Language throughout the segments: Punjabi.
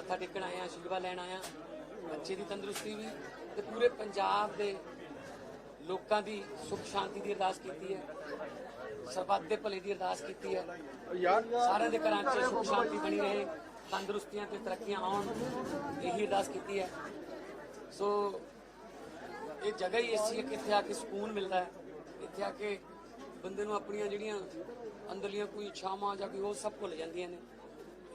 ਮੱਥਾ ਟੇਕਣ ਆਇਆ ਆਸ਼ੀਰਵਾਦ ਲੈਣ ਆਇਆ ਬੱਚੇ ਦੀ ਤੰਦਰੁਸਤੀ ਵੀ ਤੇ ਪੂਰੇ ਪੰਜਾਬ ਦੇ ਲੋਕਾਂ ਦੀ ਸੁਖ ਸ਼ਾਂਤੀ ਦੀ ਅਰਦਾਸ ਕੀਤੀ ਹੈ। ਸਰਬੱਤ ਦੇ ਭਲੇ ਦੀ ਅਰਦਾਸ ਕੀਤੀ ਹੈ। ਸਾਰਿਆਂ ਦੇ ਘਰਾਂ 'ਚ ਸੁਖ ਸ਼ਾਂਤੀ ਬਣੀ ਰਹੇ, ਤੰਦਰੁਸਤੀਆਂ ਤੇ ਤਰੱਕੀਆਂ ਆਉਣ, ਇਹੀ ਅਰਦਾਸ ਕੀਤੀ ਹੈ। ਸੋ ਇਹ ਜਗ੍ਹਾ ਹੀ ਐਸੀ ਹੈ ਕਿ ਇੱਥੇ ਆ ਕੇ ਸਕੂਨ ਮਿਲਦਾ ਹੈ। ਇੱਥੇ ਆ ਕੇ ਬੰਦੇ ਨੂੰ ਆਪਣੀਆਂ ਜਿਹੜੀਆਂ ਅੰਦਰਲੀਆਂ ਕੋਈ ਇੱਛਾਵਾਂ ਜਾਂ ਕੋਈ ਉਹ ਸਭ ਭੁੱਲ ਜਾਂਦੀਆਂ ਨੇ।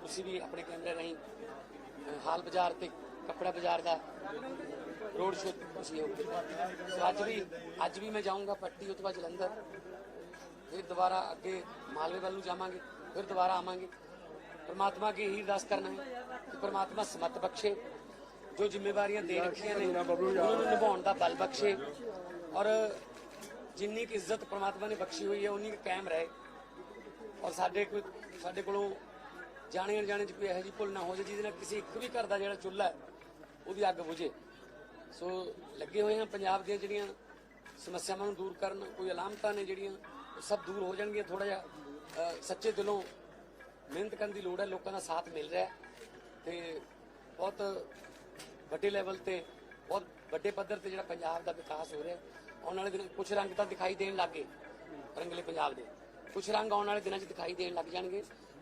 ਤੁਸੀਂ ਵੀ ਆਪਣੇ ਕੈਮਰੇ ਰਾਹੀਂ ਹਾਲ ਬਾਜ਼ਾਰ ਤੇ, ਕੱਪੜਾ ਬਾਜ਼ਾਰ ਦਾ ਰੋਡ ਸ਼ੋਅ ਤੁਸੀਂ ਹੋ। ਸੋ ਅੱਜ ਵੀ ਅੱਜ ਵੀ ਮੈਂ ਜਾਊਂਗਾ ਪੱਟੀ ਉਸ ਤੋਂ ਬਾਅਦ ਜਲੰਧਰ। ਫਿਰ ਦੁਬਾਰਾ ਅੱਗੇ ਮਾਲਵੇ ਵੱਲ ਨੂੰ ਜਾਵਾਂਗੇ, ਫਿਰ ਦੁਬਾਰਾ ਆਵਾਂਗੇ। ਪਰਮਾਤਮਾ ਅੱਗੇ ਇਹੀ ਅਰਦਾਸ ਕਰਨਾ ਹੈ ਕਿ ਪਰਮਾਤਮਾ ਸਮਤ ਬਖਸ਼ੇ, ਜੋ ਜ਼ਿੰਮੇਵਾਰੀਆਂ ਦੇ ਰੱਖੀਆਂ ਨੇ, ਉਹਨਾਂ ਨੂੰ ਨਿਭਾਉਣ ਦਾ ਬਲ ਬਖਸ਼ੇ। ਔਰ ਜਿੰਨੀ ਕੁ ਇੱਜ਼ਤ ਪਰਮਾਤਮਾ ਨੇ ਬਖਸ਼ੀ ਹੋਈ ਹੈ, ਉਨੀ ਕੁ ਕਾਇਮ ਰਹੇ। ਔਰ ਸਾਡੇ ਕੋਈ ਸਾਡੇ ਕੋਲੋਂ ਜਾਣੇ ਅਣਜਾਣੇ ਚ ਕੋਈ ਇਹੋ ਜਿਹੀ ਭੁੱਲ ਨਾ ਹੋ ਜਾਏ, ਜਿਹਦੇ ਨਾਲ ਕਿਸੇ ਇੱਕ ਵੀ ਘਰ ਦਾ ਜਿਹੜਾ ਚੁੱਲ੍ਹਾ ਹੈ ਉਹਦੀ ਅੱਗ ਬੁਝੇ। ਸੋ ਲੱਗੇ ਹੋਏ ਹਾਂ ਪੰਜਾਬ ਦੀਆਂ ਜਿਹੜੀਆਂ ਸਮੱਸਿਆਵਾਂ ਨੂੰ ਦੂਰ ਕਰਨ, ਕੋਈ ਅਲਾਮਤਾਂ ਨੇ ਜਿਹੜੀਆਂ ਸਭ ਦੂਰ ਹੋ ਜਾਣਗੀਆਂ। ਥੋੜਾ ਜਿਹਾ ਸੱਚੇ ਦਿਲੋਂ ਮਿਹਨਤ ਕਰਨ ਦੀ ਲੋੜ ਹੈ, ਲੋਕਾਂ ਦਾ ਸਾਥ ਮਿਲ ਰਿਹਾ ਹੈ। ਤੇ ਬਹੁਤ ਵੱਡੇ ਲੈਵਲ ਤੇ, ਬਹੁਤ ਵੱਡੇ ਪੱਧਰ ਤੇ ਜਿਹੜਾ ਪੰਜਾਬ ਦਾ ਵਿਕਾਸ ਹੋ ਰਿਹਾ ਆਉਣ ਵਾਲੇ ਦਿਨ ਕੁਝ ਰੰਗ ਤਾਂ ਦਿਖਾਈ ਦੇਣ ਲੱਗੇ ਰੰਗਲੇ ਪੰਜਾਬ ਦੇ। ਕੁਝ ਰੰਗ ਆਉਣ ਵਾਲੇ ਦਿਨਾਂ 'ਚ ਦਿਖਾਈ ਦੇਣ ਲੱਗ ਜਾਣਗੇ।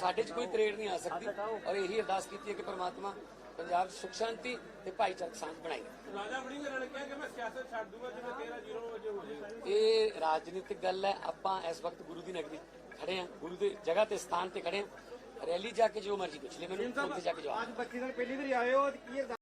ਸਾਡੇ 'ਚ ਕੋਈ ਤਰੇੜ ਨਹੀਂ ਆ ਸਕਦੀ। ਔਰ ਇਹੀ ਅਰਦਾਸ ਕੀਤੀ ਹੈ ਕਿ ਪ੍ਰਮਾਤਮਾ ਪੰਜਾਬ 'ਚ ਸੁਖ ਸ਼ਾਂਤੀ ਤੇ ਭਾਈਚਾਰਕ ਸਾਂਝ ਬਣਾਈ। ਰਾਜਾ ਵੜਿੰਗ ਨੇ ਕਿਹਾ ਕਿ ਮੈਂ ਸਿਆਸਤ ਛੱਡ ਦੂੰਗਾ ਜਦੋਂ 13 ਜ਼ੀਰੋ ਵਜੇ ਹੋ। ਜਾਏਗਾ ਇਹ ਰਾਜਨੀਤਿਕ ਗੱਲ ਹੈ। ਆਪਾਂ ਇਸ ਵਕਤ ਗੁਰੂ ਦੀ ਨਗਰੀ ਖੜੇ ਹਾਂ। ਗੁਰੂ ਦੇ ਜਗ੍ਹਾ ਤੇ ਸਥਾਨ ਤੇ ਖੜੇ ਹਾਂ। ਰੈਲੀ ਜਾ ਕੇ ਜੋ ਮਰਜ਼ੀ ਪੁੱਛ ਲੈ ਮੈਨੂੰ ਉੱਥੇ ਜਾ ਕੇ ਜਵਾਬ ਅੱਜ ਬੱਚੀ ਨਾਲ ਪਹਿਲੀ ਵਾਰੀ ਆਏ ਹੋ ਤੇ ਕੀ